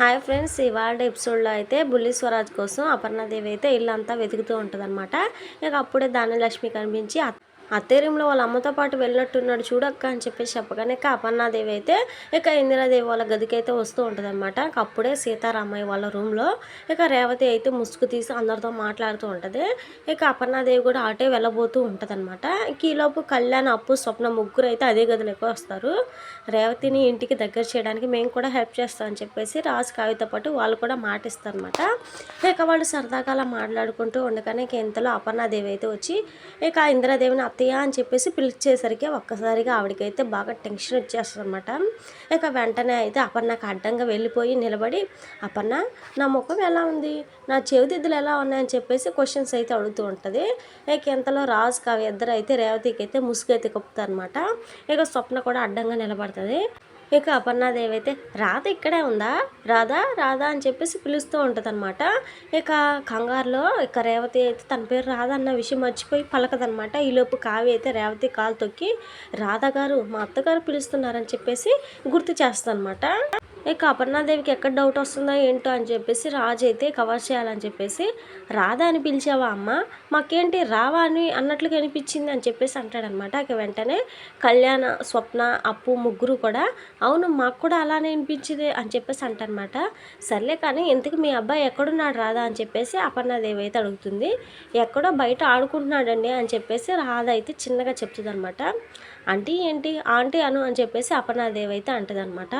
Hi friends ఇవాళ ఎపిసోడ్లో అయితే బుల్లి స్వరాజ్ కోసం అపర్ణాదేవి అయితే ఇల్లు అంతా వెతుకుతూ ఉంటుంది అనమాట ఇక అప్పుడే ధాన్యలక్ష్మి కనిపించి "అత్- అత్తేరింలో వాళ్ళ అమ్మతో పాటు వెళ్ళినట్టున్నాడు చూడక్క అని చెప్పేసి చెప్పగానే ఇక అపర్ణాదేవి అయితే ఇక ఇందిరాదేవి వాళ్ళ గదికి అయితే వస్తూ ఉంటుంది అనమాట అప్పుడే సీతారామయ్య వాళ్ళ రూమ్లో ఇక రేవతి అయితే ముసుగు తీసి అందరితో మాట్లాడుతూ ఉంటుంది. ఇక అపర్ణాదేవి కూడా అటే వెళ్ళబోతూ ఉంటుంది అనమాట ఈలోపు కళ్యాణ్ అప్పు స్వప్న ముగ్గురు అయితే అదే గదిలోకి వస్తారు. రేవతిని ఇంటికి దగ్గర చేయడానికి మేము కూడా హెల్ప్ చేస్తామని చెప్పేసి రాజు కావితో పాటు వాళ్ళు కూడా మాటిస్తారు అనమాట ఇక వాళ్ళు సరదాగా అలా మాట్లాడుకుంటూ ఉండగానే ఇక ఇంతలో అపర్ణాదేవి అయితే వచ్చి ఇక ఇందిరాదేవిని అత్తయ్య అని చెప్పేసి పిలిచేసరికి ఒక్కసారిగా ఆవిడకైతే బాగా టెన్షన్ వచ్చేస్తుంది అనమాట ఇక వెంటనే అయితే అపర్ణకు అడ్డంగా వెళ్ళిపోయి నిలబడి అపర్ణ నా ముఖం ఎలా ఉంది? నా చెవిదిద్దులు ఎలా ఉన్నాయని చెప్పేసి క్వశ్చన్స్ అయితే అడుగుతూ ఉంటుంది. ఇక ఇంతలో రాజు కావ్య ఇద్దరు అయితే రేవతికి అయితే ముసుగు అయితే కప్పుతారు ఇక స్వప్న కూడా అడ్డంగా నిలబడుతుంది. ఇక అపర్ణాదేవి అయితే రాధ ఇక్కడే ఉందా? రాధా రాధా అని చెప్పేసి పిలుస్తూ ఉంటుందన్నమాట. ఇక కంగారులో ఇక రేవతి అయితే తన పేరు రాధ అన్న విషయం మర్చిపోయి పలకదనమాట ఈలోపు కావి అయితే రేవతి కాలు తొక్కి రాధ గారు మా అత్తగారు పిలుస్తున్నారని చెప్పేసి గుర్తు చేస్తుందన్నమాట. ఇక అపర్ణాదేవికి ఎక్కడ డౌట్ వస్తుందో ఏంటో అని చెప్పేసి రాజు అయితే కవర్ చేయాలని చెప్పేసి రాధా అని పిలిచావా అమ్మ? మాకేంటి రావా అని అన్నట్లుగా అనిపించింది అని చెప్పేసి అంటాడనమాట. ఇక వెంటనే కళ్యాణ స్వప్న అప్పు ముగ్గురు కూడా అవును మాకు కూడా అలానే అనిపించింది అని చెప్పేసి అంటారనమాట. సర్లే కానీ ఎందుకు మీ అబ్బాయి ఎక్కడున్నాడు రాధా అని చెప్పేసి అపర్ణాదేవి అయితే అడుగుతుంది. ఎక్కడో బయట ఆడుకుంటున్నాడండి అని చెప్పేసి రాధ అయితే చిన్నగా చెప్తుంది అనమాట ఆంటీ ఏంటి? ఆంటీ అను అని చెప్పేసి అపర్ణాదేవి అయితే అంటదనమాట.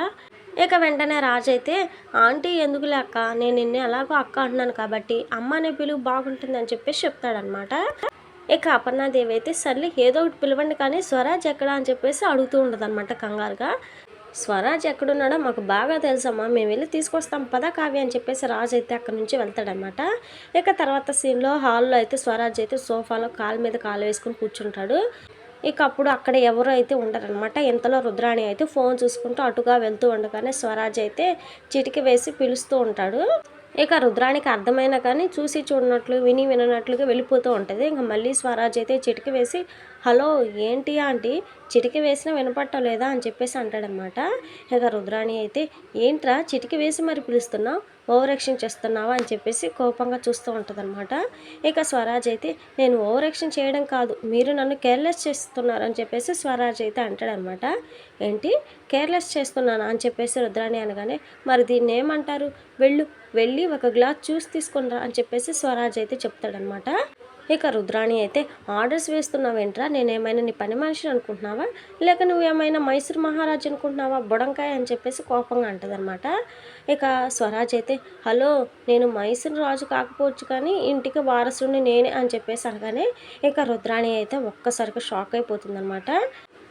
ఇక వెంటనే రాజు అయితే ఆంటీ ఎందుకులే అక్క? నేను నిన్నే ఎలాగో అక్క అంటున్నాను కాబట్టి అమ్మ అనే పిలువు బాగుంటుంది అని చెప్పేసి చెప్తాడనమాట ఇక అపర్ణాదేవి అయితే సర్లే ఏదో ఒకటి పిలవండి కానీ స్వరాజ్ ఎక్కడా? అని చెప్పేసి అడుగుతూ ఉంటుంది అనమాట కంగారుగా. స్వరాజ్ ఎక్కడున్నాడో మాకు బాగా తెలుసమ్మా మేము వెళ్ళి తీసుకొస్తాం పద కావ్య అని చెప్పేసి రాజు అయితే అక్కడ నుంచి వెళ్తాడనమాట ఇక తర్వాత సీన్లో హాల్లో అయితే స్వరాజ్ అయితే సోఫాలో కాలు మీద కాలు వేసుకుని కూర్చుంటాడు. ఇక అప్పుడు అక్కడ ఎవరు అయితే ఉండరనమాట. ఇంతలో రుద్రాణి అయితే ఫోన్ చూసుకుంటూ అటుగా వెళ్తూ ఉండగానే స్వరాజ్ అయితే చిటికి వేసి పిలుస్తూ ఉంటాడు. ఇక రుద్రానికి అర్థమైనా కానీ చూసి చూడనట్లు విని విననట్లుగా వెళ్ళిపోతూ ఉంటుంది. ఇంకా మళ్ళీ స్వరాజ్ అయితే చిటికి వేసి హలో ఏంటి ఆంటీ? చిటికి వేసినా వినపడటం లేదా అని చెప్పేసి అంటాడనమాట. ఇక రుద్రాణి అయితే ఏంట్రా చిటికి వేసి మరి పిలుస్తున్నావు? ఓవర్ యాక్షన్ చేస్తున్నావా అని చెప్పేసి కోపంగా చూస్తూ ఉంటుందన్నమాట ఇక స్వరాజ్ అయితే నేను ఓవర్ యాక్షన్ చేయడం కాదు మీరు నన్ను కేర్లెస్ చేస్తున్నారు అని చెప్పేసి స్వరాజ్ అయితే అంటాడనమాట. ఏంటి? కేర్లెస్ చేస్తున్నాను అని చెప్పేసి రుద్రాణి అనగానే మరి దీన్ని ఏమంటారు? వెళ్ళు వెళ్ళి ఒక గ్లాస్ జ్యూస్ తీసుకునిరా అని చెప్పేసి స్వరాజ్ అయితే చెప్తాడనమాట. ఇక రుద్రాణి అయితే ఆర్డర్స్ వేస్తున్నావేంట్రా? నేనేమైనా నీ పని మనిషిని అనుకుంటున్నావా? లేక నువ్వేమైనా మైసూర్ మహారాజ్ అనుకుంటున్నావా? బుడంకాయ అని చెప్పేసి కోపంగా అంటదనమాట ఇక స్వరాజ్ అయితే హలో నేను మైసూర్ రాజు కాకపోవచ్చు కానీ ఇంటికి వారసుడిని నేనే అని చెప్పేసి అనగానే ఇక రుద్రాణి అయితే ఒక్కసారిగా షాక్ అయిపోతుందనమాట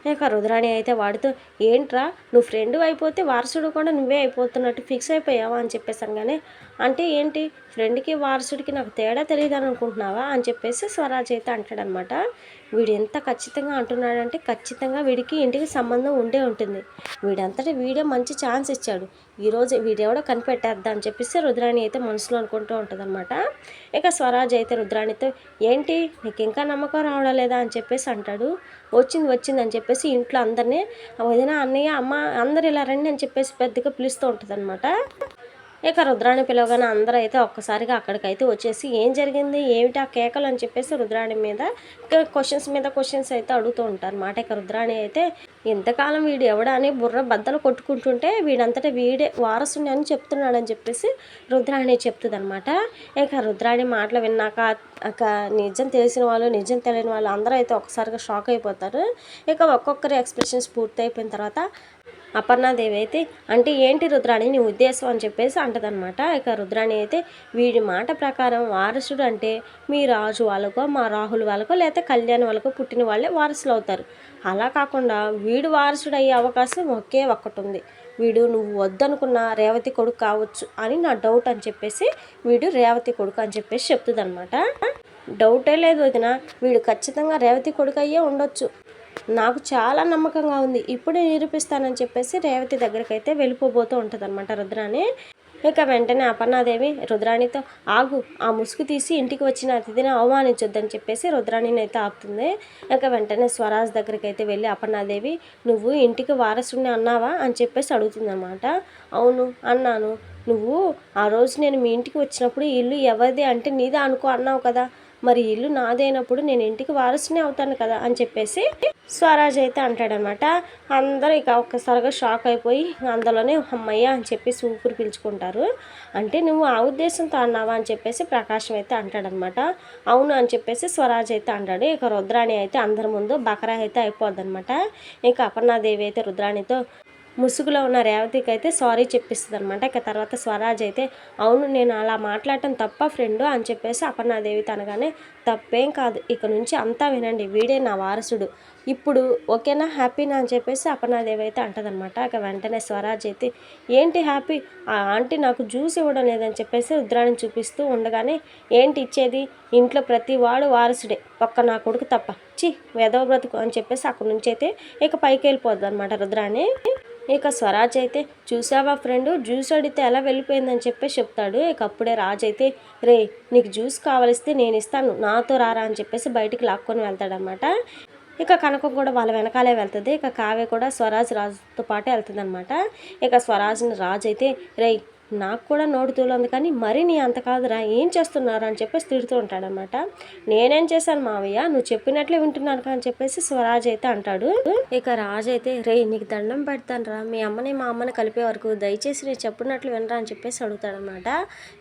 ఇక రుద్రాణి అయితే వాడితో ఏంట్రా నువ్వు ఫ్రెండ్ అయిపోతే వారసుడు కూడా నువ్వే అయిపోతున్నట్టు ఫిక్స్ అయిపోయావా? అని చెప్పేసి అనగానే అంటే ఏంటి? ఫ్రెండ్కి వారసుడికి నాకు తేడా తెలియదు అని అనుకుంటున్నావా అని చెప్పేసి స్వరాజ్ అయితే అంటాడనమాట. వీడు ఎంత ఖచ్చితంగా అంటున్నాడంటే ఖచ్చితంగా వీడికి ఇంటికి సంబంధం ఉండే ఉంటుంది. వీడంతటా వీడే మంచి ఛాన్స్ ఇచ్చాడు. ఈరోజు వీడెవడో కనిపెట్టేద్దా అని చెప్పేసి రుద్రాణి అయితే మనసులో అనుకుంటూ ఉంటుందన్నమాట ఇక స్వరాజ్ అయితే రుద్రాణితో ఏంటి? నీకు ఇంకా నమ్మకం రావడం లేదా? అని చెప్పేసి అంటాడు. వచ్చింది వచ్చింది అని చెప్పేసి ఇంట్లో అందరినీ వదిన అన్నయ్య అమ్మ అందరు ఇలా రండి అని చెప్పేసి పెద్దగా పిలుస్తూ ఉంటుంది ఇక రుద్రాణి పిలవగానే అందరూ అయితే ఒక్కసారిగా అక్కడికైతే వచ్చేసి ఏం జరిగింది? ఏమిటి ఆ కేకలు? అని చెప్పేసి రుద్రాణి మీద క్వశ్చన్స్ మీద క్వశ్చన్స్ అయితే అడుగుతూ ఉంటారు మాట ఇక రుద్రాణి అయితే ఎంతకాలం వీడు ఎవడని బుర్ర బద్దలు కొట్టుకుంటుంటే వీడంతటా వీడే వారసుని అని చెప్తున్నాడని చెప్పేసి రుద్రాణి చెప్తుంది అనమాట ఇక రుద్రాణి మాటలు విన్నాక ఇక నిజం తెలిసిన వాళ్ళు నిజం తెలియని వాళ్ళు అందరూ అయితే ఒకసారిగా షాక్ అయిపోతారు. ఇక ఒక్కొక్కరి ఎక్స్ప్రెషన్స్ పూర్తి అయిపోయిన తర్వాత అపర్ణాదేవి అయితే అంటే ఏంటి రుద్రాణి నీ ఉద్దేశం? అని చెప్పేసి అంటదనమాట ఇక రుద్రాణి అయితే వీడి మాట ప్రకారం వారసుడు అంటే మీ రాజు వాళ్ళకో మా రాహుల్ వాళ్ళకో లేకపోతే కళ్యాణ్ వాళ్ళకో పుట్టిన వాళ్ళే వారసులు అవుతారు అలా కాకుండా వీడు వారసుడు అయ్యే అవకాశం ఒకే ఒక్కటి ఉంది వీడు నువ్వు వద్దనుకున్న రేవతి కొడుకు కావచ్చు అని నా డౌట్ అని చెప్పేసి వీడు రేవతి కొడుకు అని చెప్పేసి చెప్తుంది అనమాట డౌటే లేదు వదిన. వీడు ఖచ్చితంగా రేవతి కొడుకు అయ్యే ఉండొచ్చు. నాకు చాలా నమ్మకంగా ఉంది. ఇప్పుడే నిరూపిస్తానని చెప్పేసి రేవతి దగ్గరికి అయితే వెళ్ళిపోబోతూ ఉంటుంది అనమాట రుద్రాని. ఇక వెంటనే అపర్ణాదేవి రుద్రాణితో ఆగు ఆ ముసుగు తీసి ఇంటికి వచ్చిన అతిథిని అవమానించొద్దని చెప్పేసి రుద్రాణిని అయితే ఆపుతుంది. ఇక వెంటనే స్వరాజ్ దగ్గరికి అయితే వెళ్ళి అపర్ణాదేవి నువ్వు ఇంటికి వారసుని అన్నావా? అని చెప్పేసి అడుగుతుందన్నమాట. అవును అన్నాను. నువ్వు ఆ రోజు నేను మీ ఇంటికి వచ్చినప్పుడు ఇల్లు ఎవరిది అంటే నీదే అనుకో అన్నావు కదా. మరి ఇల్లు నాదైనప్పుడు నేను ఇంటికి వారసునే అవుతాను కదా అని చెప్పేసి స్వరాజ్ అయితే అంటాడనమాట. అందరూ ఇక ఒక్కసారిగా షాక్ అయిపోయి అందులోనే అమ్మయ్య అని చెప్పేసి ఊపిరి పీల్చుకుంటారు. అంటే నువ్వు ఆ ఉద్దేశంతో అన్నావా అని చెప్పేసి ప్రకాశం అయితే అంటాడనమాట. అవును అని చెప్పేసి స్వరాజ్ అయితే అంటాడు. ఇక రుద్రాణి అయితే అందరి ముందు బకరా అయితే అయిపోద్ది అనమాట ఇక అపర్ణాదేవి అయితే రుద్రాణితో ముసుగులో ఉన్న రేవతికి అయితే సారీ చెప్పిస్తుంది అనమాట ఇక తర్వాత స్వరాజ్ అయితే అవును నేను అలా మాట్లాడటం తప్ప ఫ్రెండ్ అని చెప్పేసి అపర్ణాదేవి తనగానే తప్పేం కాదు ఇక నుంచి అంతా వినండి వీడే నా వారసుడు ఇప్పుడు ఓకేనా హ్యాపీనా అని చెప్పేసి అపర్ణాదేవి అయితే అంటదనమాట ఇక వెంటనే స్వరాజ్ అయితే ఏంటి హ్యాపీ? ఆ ఆంటీ నాకు జ్యూస్ ఇవ్వడం లేదని చెప్పేసి రుద్రాన్ని చూపిస్తూ ఉండగానే ఏంటి ఇచ్చేది? ఇంట్లో ప్రతి వాడు వారసుడే ఒక్క నా కొడుకు తప్ప. చి వెదవ బ్రతుకు అని చెప్పేసి అక్కడి నుంచి అయితే ఇక పైకి వెళ్ళిపోద్ది అనమాట రుద్రాణి. ఇక స్వరాజ్ అయితే చూసావా ఫ్రెండ్ జ్యూస్ అడిగితే ఎలా వెళ్ళిపోయిందని చెప్పేసి చెప్తాడు. ఇక అప్పుడే రాజ్ అయితే రే నీకు జ్యూస్ కావలిస్తే నేను ఇస్తాను నాతో రారా అని చెప్పేసి బయటికి లాక్కొని వెళ్తాడనమాట ఇక కనకం కూడా వాళ్ళ వెనకాలే వెళ్తుంది. ఇక కావ్య కూడా స్వరాజ్ రాజుతో పాటే వెళ్తుంది అనమాట ఇక స్వరాజ్ని రాజు అయితే రై నాకు కూడా నోటు తూలంది కానీ మరి నీ అంత కాదురా ఏం చేస్తున్నారు? అని చెప్పేసి తిడుతూ ఉంటాడనమాట నేనేం చేశాను మావయ్య? నువ్వు చెప్పినట్లే వింటున్నాను అని చెప్పేసి స్వరాజ్ అయితే అంటాడు. ఇక రాజు అయితే రే నీకు దండం పెడతాను రా. మీ అమ్మని మా అమ్మని కలిపే వరకు దయచేసి నేను చెప్పినట్లు వినరా అని చెప్పేసి అడుగుతాడనమాట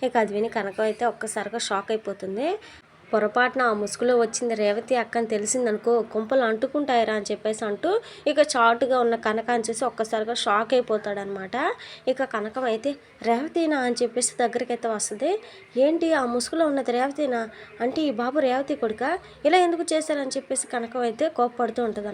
ఇక అది విని కనకం అయితే ఒక్కసారిగా షాక్ అయిపోతుంది. పొరపాటున ఆ ముసుగులో వచ్చింది రేవతి అక్క అని తెలిసిందనుకో కుంపలు అంటుకుంటాయిరా అని చెప్పేసి అంటూ ఇక చాటుగా ఉన్న కనక అని చూసి ఒక్కసారిగా షాక్ అయిపోతాడనమాట. ఇక కనకం అయితే రేవతినా? అని చెప్పేసి దగ్గరికి అయితే వస్తుంది. ఏంటి? ఆ ముసుగులో ఉన్నది రేవతినా? అంటే ఈ బాబు రేవతి కొడుక? ఇలా ఎందుకు చేశారని చెప్పేసి కనకం అయితే కోప్పడుతూ ఉంటుంది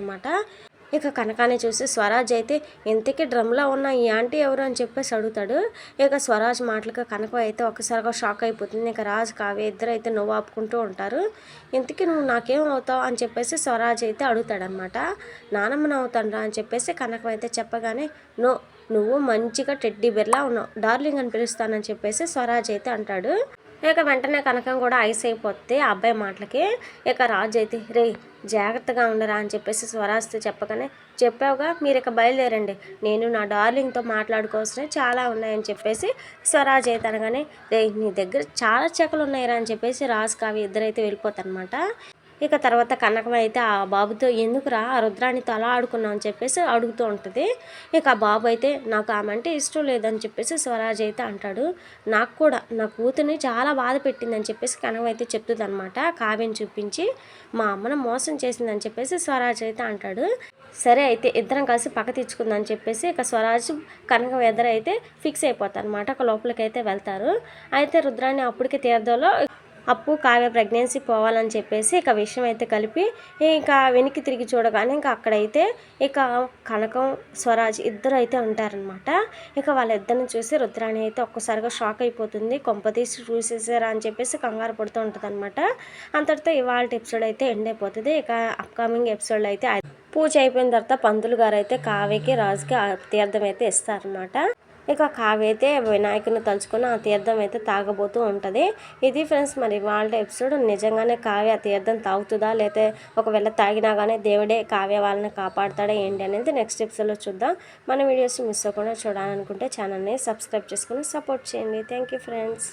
ఇక కనకాన్ని చూసి స్వరాజ్ అయితే ఇంతకీ డ్రమ్లో ఉన్న ఈ ఆంటీ ఎవరు? అని చెప్పేసి అడుగుతాడు. ఇక స్వరాజ్ మాటలకు కనక అయితే ఒకసారిగా షాక్ అయిపోతుంది. ఇక రాజ్ కావ్య ఇద్దరు అయితే నువ్వు ఆపుకుంటూ ఉంటారు. ఇంతకీ నువ్వు నాకేం అవుతావు అని చెప్పేసి స్వరాజ్ అయితే అడుగుతాడనమాట. నానమ్మని అవుతాను అని చెప్పేసి కనకం అయితే చెప్పగానే నో నువ్వు మంచిగా టెడ్డీ బెర్లా ఉన్నావు. డార్లింగ్ అని పిలుస్తానని చెప్పేసి స్వరాజ్ అయితే అంటాడు. ఇక వెంటనే కనకం కూడా ఐస్ అయిపోతే ఆ అబ్బాయి మాటలకి ఇక రాజు అయితే రే జాగ్రత్తగా ఉండరా అని చెప్పేసి స్వరాజ్తో చెప్పగానే చెప్పావుగా మీరు ఇక బయలుదేరండి. నేను నా డార్లింగ్తో మాట్లాడుకోవాల్సినవి చాలా ఉన్నాయని చెప్పేసి స్వరాజ్ అయితే అనగానే రే నీ దగ్గర చాలా చెక్కలు ఉన్నాయిరా అని చెప్పేసి రాజు కావి ఇద్దరైతే వెళ్ళిపోతారనమాట. ఇక తర్వాత కనకం అయితే ఆ బాబుతో ఎందుకురా ఆ రుద్రాణితో అలా ఆడుకున్నావు? అని చెప్పేసి అడుగుతూ ఉంటుంది. ఇక ఆ బాబు అయితే నాకు ఆమె అంటే ఇష్టం లేదని చెప్పేసి స్వరాజ్ అయితే అంటాడు. నాకు కూడా నా కూతుర్ని చాలా బాధ పెట్టిందని చెప్పేసి కనకం అయితే చెప్తుంది అనమాట చూపించి మా అమ్మను మోసం చేసిందని చెప్పేసి స్వరాజ్ అయితే అంటాడు. సరే అయితే ఇద్దరం కలిసి పక్క తెచ్చుకుందని చెప్పేసి ఇక స్వరాజ్ కనకం ఇద్దరు అయితే ఫిక్స్ అయిపోతారు అనమాట ఒక లోపలికి అయితే వెళ్తారు. అయితే రుద్రాణి అప్పటికే తీర్థంలో అప్పు కావ్య ప్రెగ్నెన్సీ పోవాలని చెప్పేసి ఇక విషయం అయితే కలిపి ఇక వెనక్కి తిరిగి చూడగానే ఇంకా అక్కడైతే ఇక కనకం స్వరాజ్ ఇద్దరు అయితే ఉంటారనమాట ఇక వాళ్ళిద్దరిని చూసి రుద్రాణి అయితే ఒక్కసారిగా షాక్ అయిపోతుంది. కొంపతీసి చూసేసారా అని చెప్పేసి కంగారు పడుతూ ఉంటుంది అనమాట అంతటితో ఇవాళ ఎపిసోడ్ అయితే ఎండ్ అయిపోతుంది. ఇక అప్కమింగ్ ఎపిసోడ్ అయితే పూజ అయిపోయిన తర్వాత పంతులు గారు అయితే కావ్యకి రాజుకి తీర్థం అయితే ఇస్తారనమాట ఇక కావైతే వినాయకుని తలుచుకొని ఆ తీర్థం అయితే తాగబోతూ ఉంటుంది. ఇది ఫ్రెండ్స్ మరి వాళ్ళ ఎపిసోడ్. నిజంగానే కావ్య తీర్థం తాగుతుందా? లేకపోతే ఒకవేళ తాగినా కానీ దేవుడే కావ్య వాళ్ళని కాపాడుతాడా ఏంటి అనేది నెక్స్ట్ ఎపిసోడ్లో చూద్దాం. మన వీడియోస్ మిస్ అవ్వకుండా చూడాలనుకుంటే ఛానల్ని సబ్స్క్రైబ్ చేసుకుని సపోర్ట్ చేయండి. Thank you friends